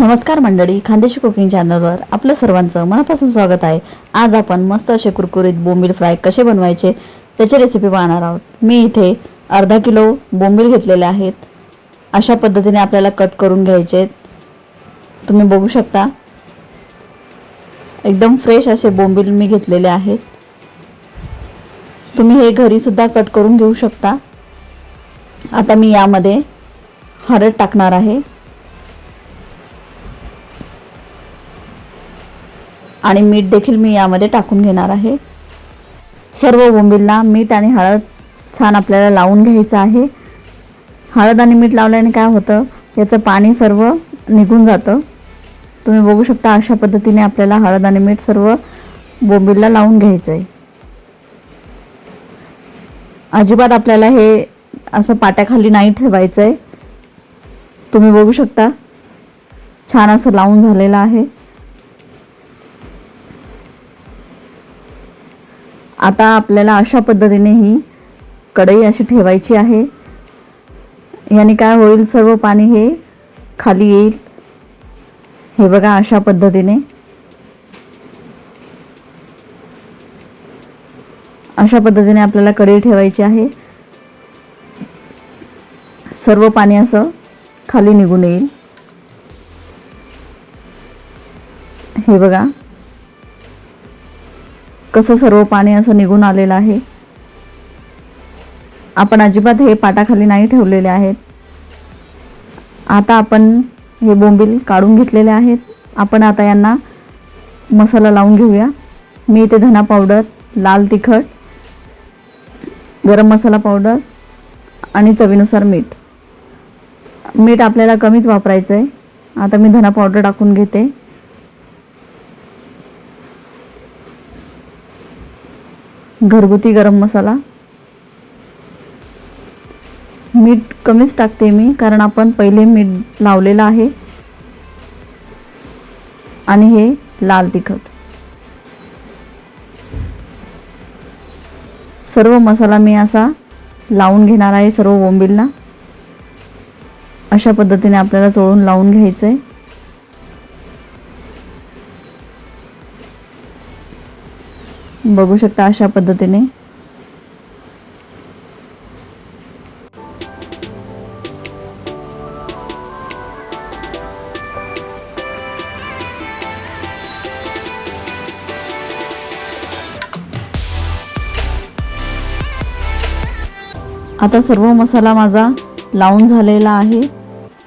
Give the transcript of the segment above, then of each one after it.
नमस्कार मंडळी खानदेशी कुकिंग चॅनलवर आपलं सर्वांचं मनापासून स्वागत आहे. आज आपण मस्त असे कुरकुरीत बोंबील फ्राय कसे बनवायचे त्याची रेसिपी पाहणार आहोत. मी इथे अर्धा किलो बोंबील घेतलेले आहेत. अशा पद्धतीने आपल्याला कट करून घ्यायचे. आहेत. तुम्ही बघू शकता. एकदम फ्रेश असे बोंबील मी घेतलेले आहेत. तुम्ही हे घरीसुद्धा कट करून घेऊ शकता. आता मी यामध्ये हळद टाकणार आहे. आणि मीठ देखील मी यामध्ये टाकून घेणार आहे. सर्व बोंबीलला मीठ आणि हळद छान आपल्याला लावून घ्यायचं आहे. हळद आणि मीठ लावल्याने काय होतं याचं पाणी सर्व निघून जातं. तुम्ही बघू शकता अशा पद्धतीने आपल्याला हळद आणि मीठ सर्व बोंबीलला लावून घ्यायचं आहे अजिबात आपल्याला हे असं पाट्याखाली नाही ठेवायचं आहे तुम्ही बघू शकता छान असं लावून झालेलं आहे. आता आपल्याला अशा पद्धतीने ही कढई अशी ठेवायची आहे. याने काय होईल सर्व पाणी हे खाली येईल. हे बघा अशा पद्धतीने. अशा पद्धतीने आपल्याला कढई ठेवायची आहे. सर्व पाणी असं खाली निघून येईल. हे बघा. कसं सर्व पाणी असं निघून आलेलं आहे? आपण अजिबात हे पाटाखाली नाही ठेवलेले आहेत. आता आपण हे बोंबील काढून घेतलेले आहेत. आपण आता यांना मसाला लावून घेऊया. मी इथे धना पावडर लाल तिखट गरम मसाला पावडर आणि चवीनुसार मीठ. मीठ आपल्याला कमीच वापरायचं आहे आता मी धना पावडर टाकून घेते. घरगुती गरम मसाला. मीठ कमीच टाकते मी कारण आपण पहिले मीठ लावलेलं आहे. आणि हे लाल तिखट. सर्व मसाला मी असा लावून घेणार आहे सर्व बोंबीलला अशा पद्धतीने आपल्याला चोळून लावून घ्यायचं आहे बघू शकता अशा पद्धतीने. आता सर्व मसाला माझा लावून झालेला आहे.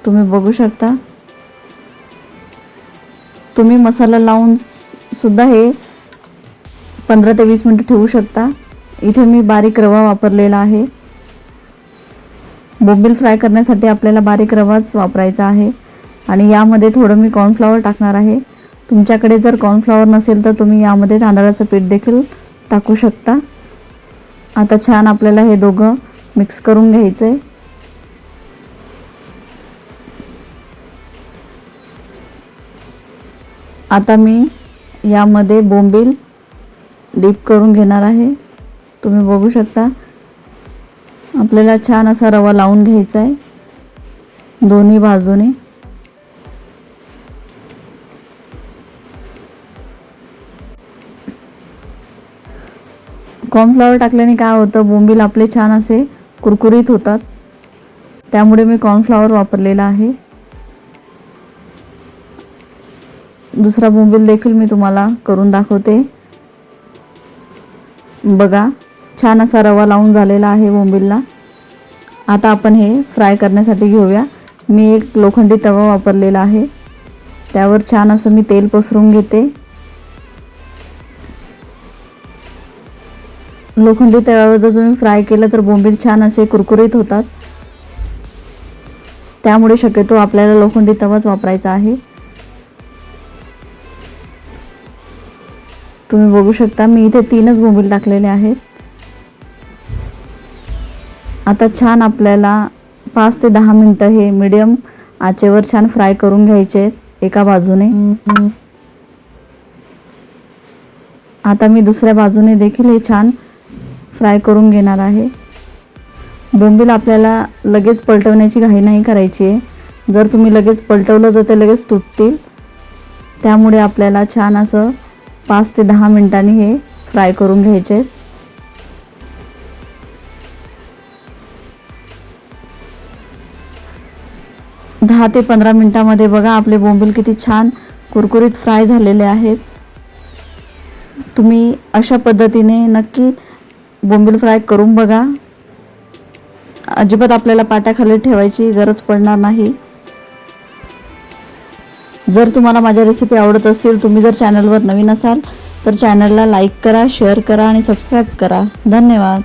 तुम्ही बघू शकता. तुम्ही मसाला लावून सुद्धा हे पंधरा ते वीस मिनटं ठेवू शकता. इथे मी बारीक रवा वापरलेला आहे. बोंबील फ्राय करण्यासाठी आपल्याला बारीक रवाच वापरायचा आहे. आणि यामध्ये थोडं मी कॉर्नफ्लॉवर टाकणार आहे. तुमच्याकडे जर कॉर्नफ्लॉवर नसेल तर तुम्ही यामध्ये तांदळाचं पीठ देखील टाकू शकता. आता छान आपल्याला हे दोघं मिक्स करून घ्यायचं आहे आता मी यामध्ये बोंबील डीप करून घेणार आहे. तुम्ही बघू शकता. आपल्याला छान असा रवा लावून घ्यायचा आहे. दोन्ही बाजूने. कॉर्नफ्लॉवर टाकल्याने काय होतं? बोंबील आपले छान असे कुरकुरीत होतात. त्यामुळे मी कॉर्नफ्लॉवर वापरलेला आहे. दुसरा बोंबील देखील मी तुम्हाला करून दाखवते. बघा छान असा रवा लावून झालेला आहे बोंबीलला. आता आपण हे फ्राय करण्यासाठी घेऊया. मी एक लोखंडी तवा वापरलेला आहे. त्यावर छान असं मी तेल पसरून घेते. लोखंडी तव्यावर जर तुम्ही फ्राय केलं तर बोंबील छान असे कुरकुरीत होतात. त्यामुळे शक्यतो आपल्याला लोखंडी तवाच वापरायचा आहे. तुम्ही बघू शकता मी इथे तीनच बोंबील टाकलेले आहेत. आता छान आपल्याला पाच ते दहा मिनटं हे मिडियम आचेवर छान फ्राय करून घ्यायचे आहेत एका बाजूने. आता मी दुसऱ्या बाजूने देखील हे छान फ्राय करून घेणार आहे. बोंबील आपल्याला लगेच पलटवण्याची घाई नाही करायची आहे. जर तुम्ही लगेच पलटवलं तर ते लगेच तुटतील. त्यामुळे आपल्याला छान असं पाच ते दहा मिनिटांनी हे फ्राय करून घ्यायचे. दहा ते पंधरा मिनटामध्ये बघा आपले बोंबील किती छान कुरकुरीत फ्राय झालेले आहेत. तुम्ही अशा पद्धतीने नक्की बोंबील फ्राय करून बघा. अजिबात आपल्याला पाट्याखाली ठेवायची गरज पडणार नाही. जर तुम्हाला माझ्या रेसिपी आवडत असतील तुम्ही जर चॅनलवर नवीन असाल तर चॅनलला लाईक करा शेअर करा आणि सबस्क्राईब करा. धन्यवाद.